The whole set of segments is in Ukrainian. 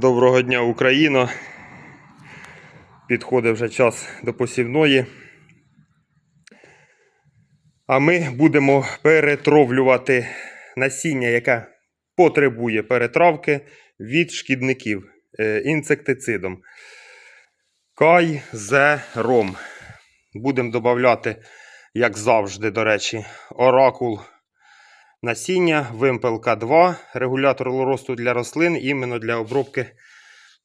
Доброго дня, Україно. Підходить вже час до посівної. А ми будемо перетровлювати насіння, яке потребує перетравки від шкідників е, інсектицидом. Кайзером. Будемо додати, як завжди, до речі, оракул насіння, вимпелка 2, регулятор росту для рослин, іменно для обробки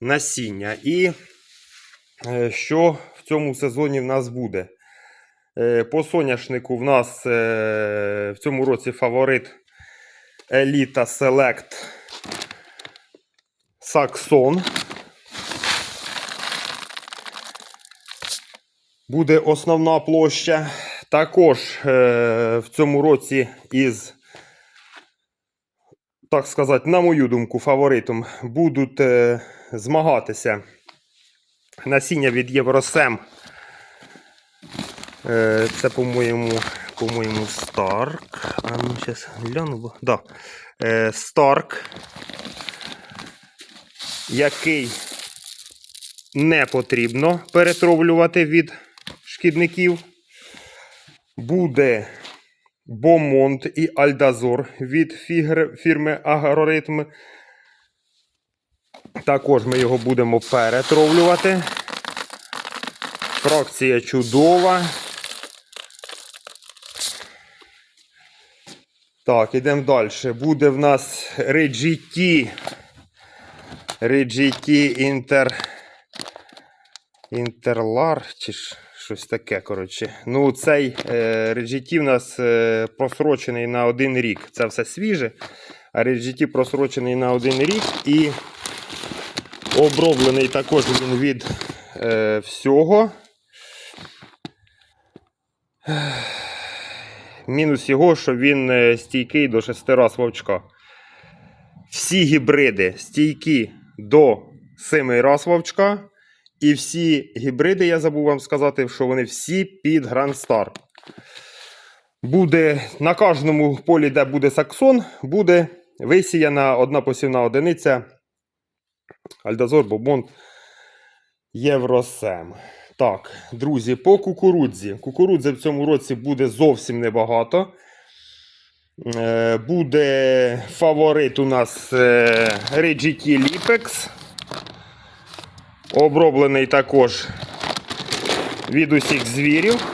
насіння. І е, що в цьому сезоні в нас буде? Е, По соняшнику в нас е, в цьому році фаворит Elita Select Saxon. Буде основна площа. Також в цьому році із так сказати, на мою думку, фаворитом будуть е, змагатися насіння від Євросем. Е, це, по-моєму, по-моєму, Старк. А ну, зараз гляну. Да. Е, Старк, який не потрібно перетравлювати від шкідників. Буде Бомонт і Альдазор від фірми Агроритм. Також ми його будемо перетровлювати. Фракція чудова. Так, ідемо далі. Буде в нас RGT. RGT Inter. Інтерлар чи ж щось таке, коротше. Ну, цей е, RGT в нас е, просрочений на один рік. Це все свіже. А RGT просрочений на один рік і оброблений також він від е, всього. Мінус його, що він е, стійкий до 6 раз вовчка. Всі гібриди стійкі до 7 раз вовчка. І всі гібриди, я забув вам сказати, що вони всі під Grand Star. Буде на кожному полі, де буде саксон, буде висіяна одна посівна одиниця Альдазор, Бобон, Євросем. Так, друзі, по кукурудзі. Кукурудзи в цьому році буде зовсім небагато. Е, Буде фаворит у нас е, RGT Lipex. Оброблений також від усіх звірів.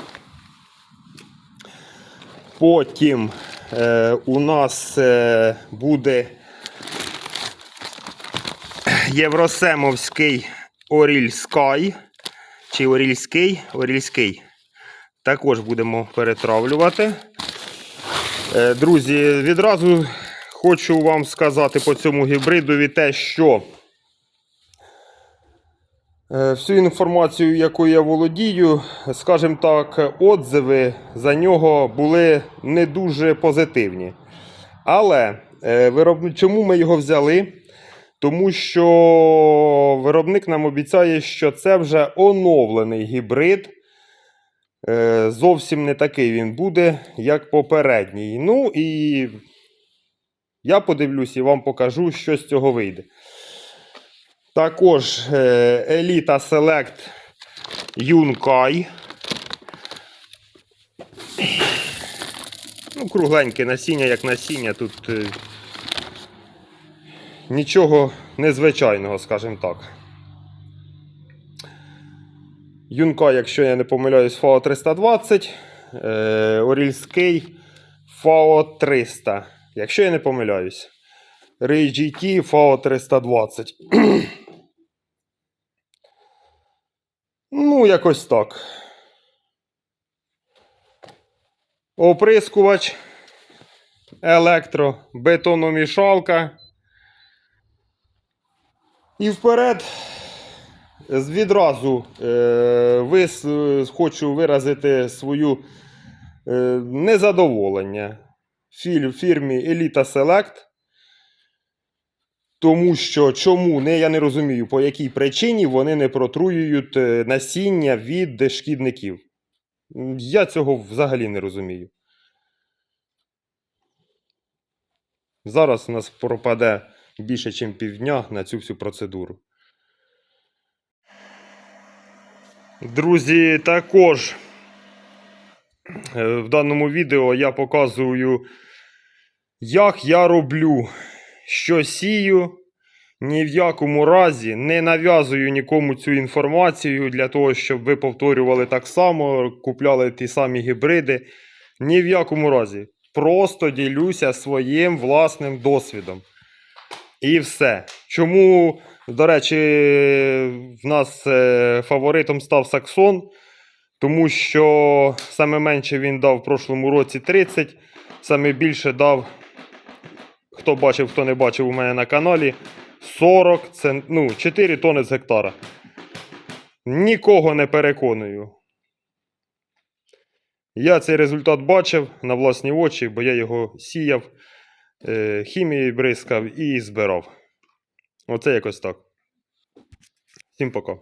Потім е, у нас е, буде Євросемовський Оріль. Чи Орільський? Орільський. Також будемо перетравлювати. Е, друзі, відразу хочу вам сказати по цьому гібридові те, що Всю інформацію, якою я володію, скажімо так, отзиви за нього були не дуже позитивні. Але е, чому ми його взяли? Тому що виробник нам обіцяє, що це вже оновлений гібрид. Е, Зовсім не такий він буде, як попередній. Ну і я подивлюсь і вам покажу, що з цього вийде. Також е, Elita Select Yunkai. Ну, кругленьке насіння, як насіння. Тут е, нічого незвичайного, скажімо так. Юнка, якщо я не помиляюсь, FAO 320. Е, Орільський FAO 300. Якщо я не помиляюсь. RGT FAO 320. Якось так. Оприскувач, електро, бетономішалка. І вперед. Відразу е, вис, хочу виразити свою е, незадоволення фір- фірмі Elita Select. Тому що чому не я не розумію, по якій причині вони не протруюють е, насіння від шкідників. Я цього взагалі не розумію. Зараз у нас пропаде більше, ніж півдня на цю всю процедуру. Друзі, також е, в даному відео я показую, як я роблю, що сію. Ні в якому разі не нав'язую нікому цю інформацію для того, щоб ви повторювали так само, купляли ті самі гібриди. Ні в якому разі. Просто ділюся своїм власним досвідом. І все. Чому, до речі, в нас е, фаворитом став Саксон, тому що саме менше він дав в прошлому році 30, саме більше дав, хто бачив, хто не бачив у мене на каналі, 40, це ну, 4 тони з гектара. Нікого не переконую. Я цей результат бачив на власні очі, бо я його сіяв, е, хімією бризкав і збирав. Оце якось так. Всім пока.